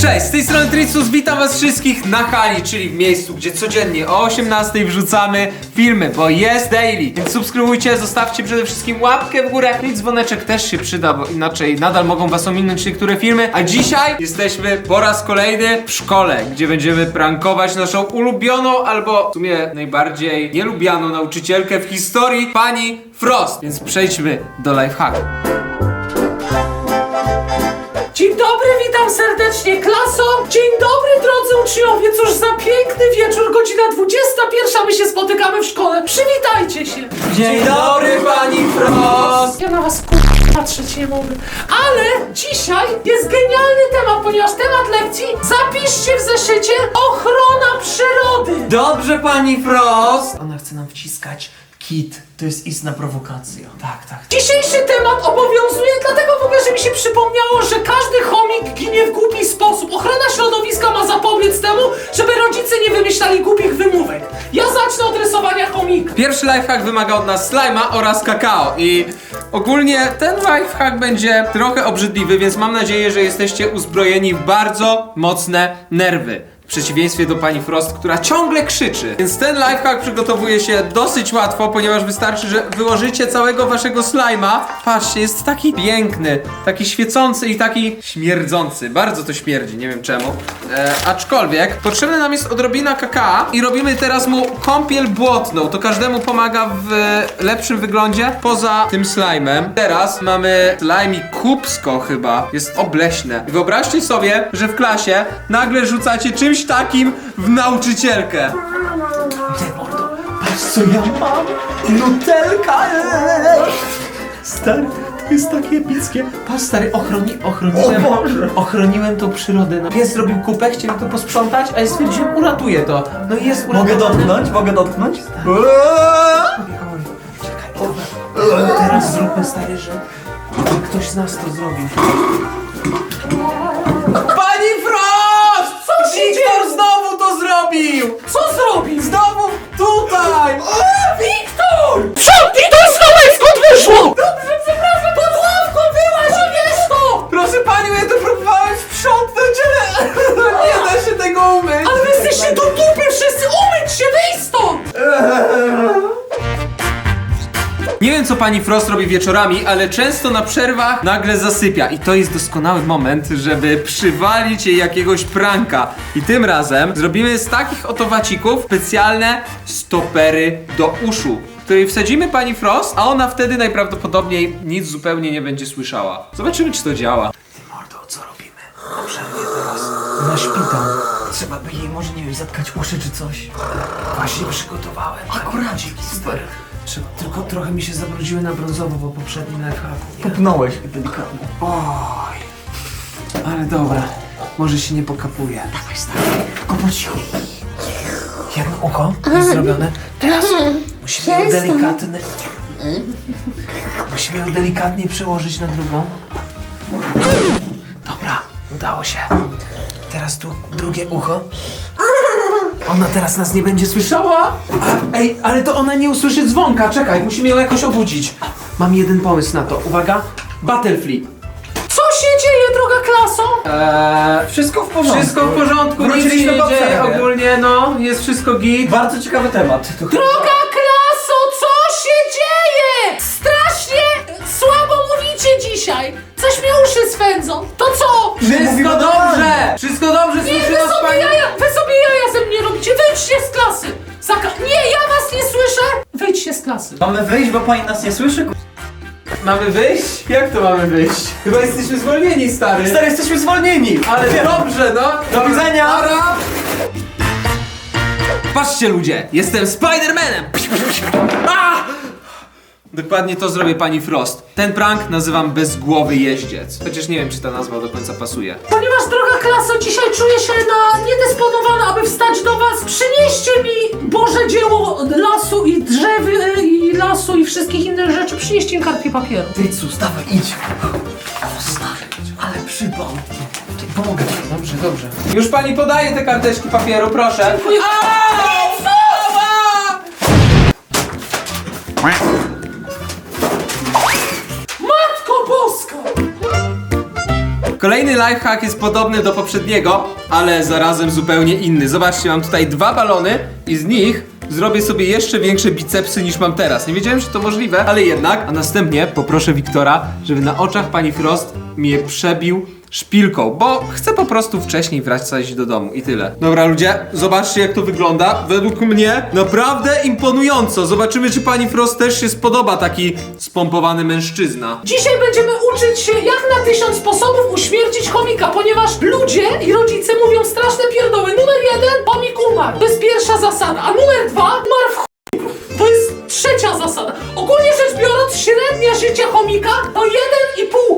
Cześć, z tej strony Tricus, witam was wszystkich na hali, czyli w miejscu, gdzie codziennie o 18 wrzucamy filmy, bo jest daily. Więc subskrybujcie, zostawcie przede wszystkim łapkę w górę i dzwoneczek też się przyda, bo inaczej nadal mogą was ominąć niektóre filmy. A dzisiaj jesteśmy po raz kolejny w szkole, gdzie będziemy prankować naszą ulubioną albo w sumie najbardziej nielubianą nauczycielkę w historii, pani Frost. Więc przejdźmy do lifehacku. Dzień dobry, witam serdecznie klaso! Dzień dobry drodzy uczniowie, cóż za piękny wieczór, godzina 21, my się spotykamy w szkole, przywitajcie się! Dzień dobry pani Frost! Ja na was k***a patrzeć nie mogę, ale dzisiaj jest genialny temat, ponieważ temat lekcji zapiszcie w zeszycie ochrona przyrody! Dobrze pani Frost! Ona chce nam wciskać kit. To jest istna prowokacja. Tak, tak. Dzisiejszy temat obowiązuje, dlatego w ogóle, że mi się przypomniało, że każdy ginie w głupi sposób. Ochrona środowiska ma zapobiec temu, żeby rodzice nie wymyślali głupich wymówek. Ja zacznę od rysowania chomika. Pierwszy lifehack wymaga od nas slajma oraz kakao i ogólnie ten lifehack będzie trochę obrzydliwy, więc mam nadzieję, że jesteście uzbrojeni w bardzo mocne nerwy. W przeciwieństwie do pani Frost, która ciągle krzyczy. Więc ten lifehack przygotowuje się dosyć łatwo, ponieważ wystarczy, że wyłożycie całego waszego slajma. Patrzcie, jest taki piękny, taki świecący i taki śmierdzący. Bardzo to śmierdzi, nie wiem czemu. E, aczkolwiek potrzebna nam jest odrobina kakao i robimy teraz mu kąpiel błotną. To każdemu pomaga w lepszym wyglądzie poza tym slajmem. Teraz mamy slajmi kubsko chyba. Jest obleśne. Wyobraźcie sobie, że w klasie nagle rzucacie czymś takim w nauczycielkę. Mordo, patrz co ja mam! Nutelka! eee! Stary, to jest takie epickie. Patrz stary, ochroni, ochroniłem, O Boże. ochroniłem tą przyrodę. No, pies zrobił kupę, chciałem to posprzątać, a ja stwierdziłem, uratuję to. No i jest uratowane. Mogę dotknąć? Mogę dotknąć? Oj, Czekaj, dobra. Teraz zróbmy stary, że ktoś z nas to zrobił. Jesteście do dupy wszyscy, umyć się, wyjść stąd! Nie wiem, co pani Frost robi wieczorami, ale często na przerwach nagle zasypia. I to jest doskonały moment, żeby przywalić jej jakiegoś pranka. I tym razem zrobimy z takich oto wacików specjalne stopery do uszu. Której wsadzimy pani Frost, a ona wtedy najprawdopodobniej nic zupełnie nie będzie słyszała. Zobaczymy, czy to działa. Ty mordo, co robimy? Przerwie teraz. Na szpital. Trzeba by jej może, nie wiem, zatkać uszy czy coś. Właśnie przygotowałem. Akurat. Super. Trzeba, tylko trochę mi się zabrudziły na brązowo po poprzednim lifehacku. nie? Popnąłeś delikatnie. Oj. Ale dobra. Może się nie pokapuje. Dawaj stary. Tylko po cichu. Jedno ucho jest zrobione. Teraz musimy ją delikatnie... Musimy ją delikatnie przełożyć na drugą. Dobra, udało się. Teraz tu drugie ucho. Ona teraz nas nie będzie słyszała. A, ej, ale to ona nie usłyszy dzwonka. Czekaj, musimy ją jakoś obudzić. Mam jeden pomysł na to. Uwaga. Battle flip. Co się dzieje, droga klaso? Eee, Wszystko w porządku. wszystko w porządku, nic się Wróciliśmy nie dzieje ogólnie, no, jest wszystko git. Bardzo ciekawy temat. Droga klaso, co się dzieje? Strasznie słabo mówicie dzisiaj. Coś mi uszy swędzą. To co? Wszystko mówimy dobrze! Dobrze, Nie, wy słyszy nas sobie pani... jaja, wy sobie jaja ze mnie robicie. Wyjdźcie z klasy. Zaka nie, ja was nie słyszę. Wyjdźcie z klasy. Mamy wyjść, bo pani nas nie słyszy? Mamy wyjść? Jak to mamy wyjść? Chyba jesteśmy zwolnieni, stary. Stary, jesteśmy zwolnieni! Ale dobrze, no. Do widzenia! Ara. Patrzcie ludzie, jestem Spider-Manem! A! Dokładnie to zrobię pani Frost. Ten prank nazywam bezgłowy jeździec. Chociaż nie wiem, czy ta nazwa do końca pasuje. Ponieważ, droga klaso, dzisiaj czuję się na niedysponowana, aby wstać do was, przynieście mi Boże dzieło lasu i drzew y, i lasu i wszystkich innych rzeczy. Przynieście mi kartki papieru. Tycu, stawaj, idź. O, stary, ale przypał. Ty, pomogę ci. Dobrze, dobrze. Już pani podaje te karteczki papieru, proszę. Dziękuję. Au! Ała! Kolejny lifehack jest podobny do poprzedniego, ale zarazem zupełnie inny. Zobaczcie, mam tutaj dwa balony i z nich zrobię sobie jeszcze większe bicepsy niż mam teraz. Nie wiedziałem, że to możliwe, ale jednak. A następnie poproszę Wiktora, żeby na oczach pani Frost mi je przebił szpilką, bo chcę po prostu wcześniej wracać do domu i tyle. Dobra ludzie, zobaczcie jak to wygląda. Według mnie naprawdę imponująco. Zobaczymy, czy pani Frost też się spodoba taki spompowany mężczyzna. Dzisiaj będziemy uczyć się, jak na tysiąc sposobów uśmiercić chomika, ponieważ ludzie i rodzice mówią straszne pierdoły. Numer jeden, chomik umarł. To jest pierwsza zasada. A numer dwa, umarł w chuj. To jest trzecia zasada. Ogólnie rzecz biorąc, średnie życie chomika to 1,5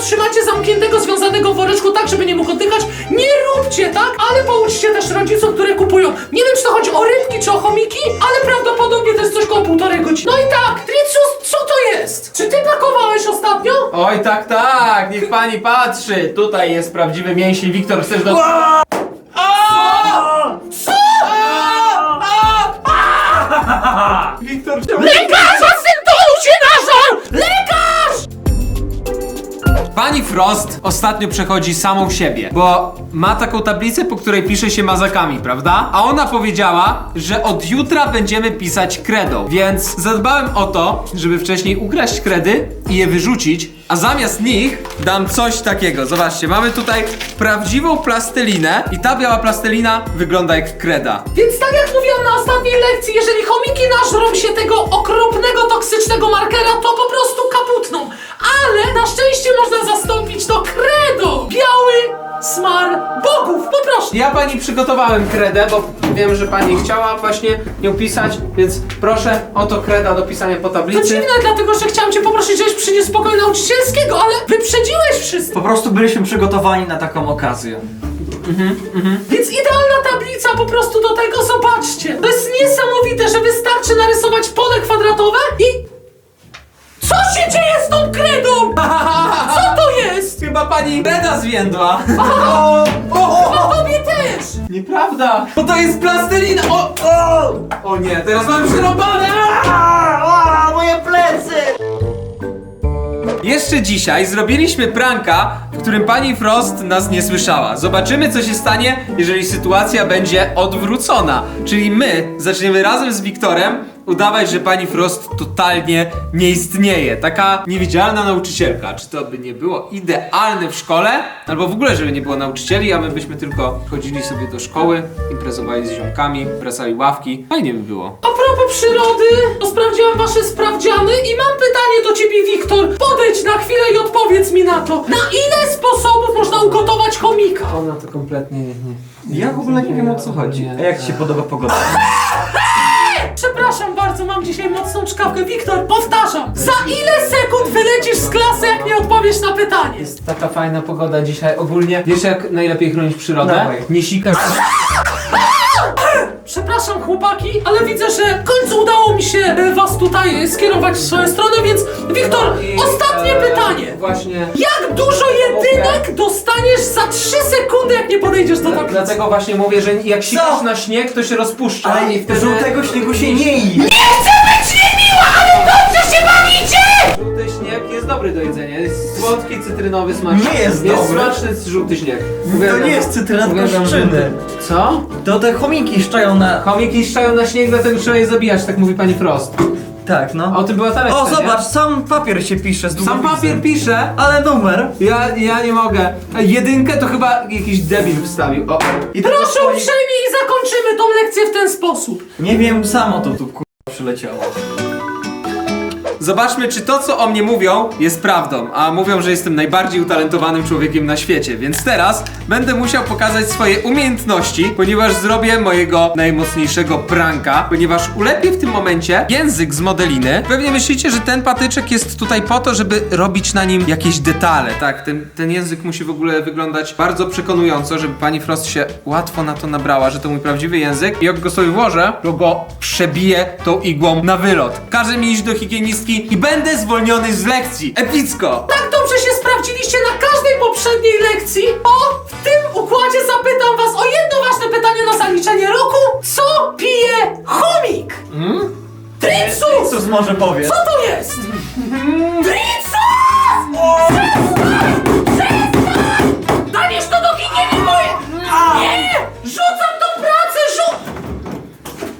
trzymacie zamkniętego, związanego w woreczku tak, żeby nie mógł oddychać, nie róbcie tak, ale pouczcie też rodziców, które kupują. Nie wiem, czy to chodzi o rybki, czy o chomiki, ale prawdopodobnie to jest coś koło półtorej godziny. No i tak, Tricus, co to jest? Czy ty pakowałeś ostatnio? Oj, tak, tak, niech pani patrzy. Tutaj jest prawdziwy mięsień. Wiktor, chcesz do... Wiktor, Lekarz, asyntoru Pani Frost ostatnio przechodzi samą siebie, bo ma taką tablicę, po której pisze się mazakami, prawda? A ona powiedziała, że od jutra będziemy pisać kredą, więc zadbałem o to, żeby wcześniej ukraść kredy i je wyrzucić, a zamiast nich dam coś takiego. Zobaczcie, mamy tutaj prawdziwą plastelinę i ta biała plastelina wygląda jak kreda. Więc tak jak mówiłam na ostatniej lekcji, jeżeli chomiki nażrą się tego okropnego, toksycznego markera, to po prostu kaputną. Ale na szczęście można zastąpić to kredą! Biały smar bogów, poproszę! Ja pani przygotowałem kredę, bo wiem, że pani chciała właśnie ją pisać, więc proszę, oto kreda do pisania po To tablicy. dziwne, dlatego że chciałam cię poprosić, żebyś przyniósł pokoju nauczycielskiego, ale wyprzedziłeś wszystko! Po prostu byliśmy przygotowani na taką okazję. Więc idealna tablica po prostu do tego, zobaczcie! To jest niesamowite, że wystarczy narysować pole kwadratowe i... Co się dzieje z tą kredą? Co to jest? Chyba pani kreda zwiędła. A tobie też! Nieprawda! Bo to jest plastelina! O, o! o nie, teraz mam przerąbane! A, moje plecy! Jeszcze dzisiaj zrobiliśmy pranka, w którym pani Frost nas nie słyszała. Zobaczymy, co się stanie, jeżeli sytuacja będzie odwrócona. Czyli my zaczniemy razem z Wiktorem udawać, że pani Frost totalnie nie istnieje. Taka niewidzialna nauczycielka. Czy to by nie było idealne w szkole? Albo w ogóle, żeby nie było nauczycieli, a my byśmy tylko chodzili sobie do szkoły, imprezowali z ziomkami, wracali ławki. Fajnie by było. A propos przyrody, to sprawdziłam wasze sprawdziany i mam pytanie do ciebie, Wiktor. Podejdź na chwilę i odpowiedz mi na to. Na ile sposobów można ugotować chomika? Ona to kompletnie nie. nie. Ja w ogóle nie wiem o co chodzi. A jak ci się podoba pogoda? Bardzo, mam dzisiaj mocną czkawkę. Wiktor, powtarzam. Za ile sekund wylecisz z klasy, jak nie odpowiesz na pytanie? Jest taka fajna pogoda dzisiaj. Ogólnie wiesz jak najlepiej chronić przyrodę? Dawaj. Nie sikasz. Przepraszam chłopaki, ale widzę, że w końcu udało mi się e, was tutaj skierować w swoją stronę, więc Wiktor, ostatnie e, pytanie. Właśnie. Jak dużo jedynek dostaniesz za 3 sekundy, jak nie podejdziesz do Dla- tablicy? Dlatego właśnie mówię, że jak sikasz na śnieg, to się rozpuszcza. Ale i wtedy... żółtego śniegu się nie je. Żółty śnieg jest dobry do jedzenia. Jest słodki, cytrynowy, smaczny. Nie jest Jest dobry. smaczny żółty śnieg. To nie jest cytryna, tylko Uwielbiam szczyny. żółty. Co? To te chomiki szczają na... Chomiki szczają na śnieg, dlatego trzeba je zabijać, tak mówi pani Frost. Tak, no. O tym była ta lekcja, O, nie? zobacz, sam papier się pisze z Sam długopisem. papier pisze, Ale numer. Ja, ja nie mogę. A Jedynkę to chyba jakiś debil wstawił. O. I Proszę teraz oni- uprzejmie i zakończymy tą lekcję w ten sposób. Nie wiem, samo to tu kur... przyleciało. Zobaczmy, czy to, co o mnie mówią, jest prawdą. A mówią, że jestem najbardziej utalentowanym człowiekiem na świecie. Więc teraz będę musiał pokazać swoje umiejętności, ponieważ zrobię mojego najmocniejszego pranka, ponieważ ulepię w tym momencie język z modeliny. Pewnie myślicie, że ten patyczek jest tutaj po to, żeby robić na nim jakieś detale. Tak, ten, ten język musi w ogóle wyglądać bardzo przekonująco, żeby pani Frost się łatwo na to nabrała, że to mój prawdziwy język. I jak go sobie włożę, to go przebiję tą igłą na wylot. Każe mi iść do higienistki i będę zwolniony z lekcji. Epicko! Tak dobrze się sprawdziliście na każdej poprzedniej lekcji. O, w tym układzie zapytam was o jedno ważne pytanie na zaliczenie roku. Co pije chomik? Tricus! Cóż może powie? Co to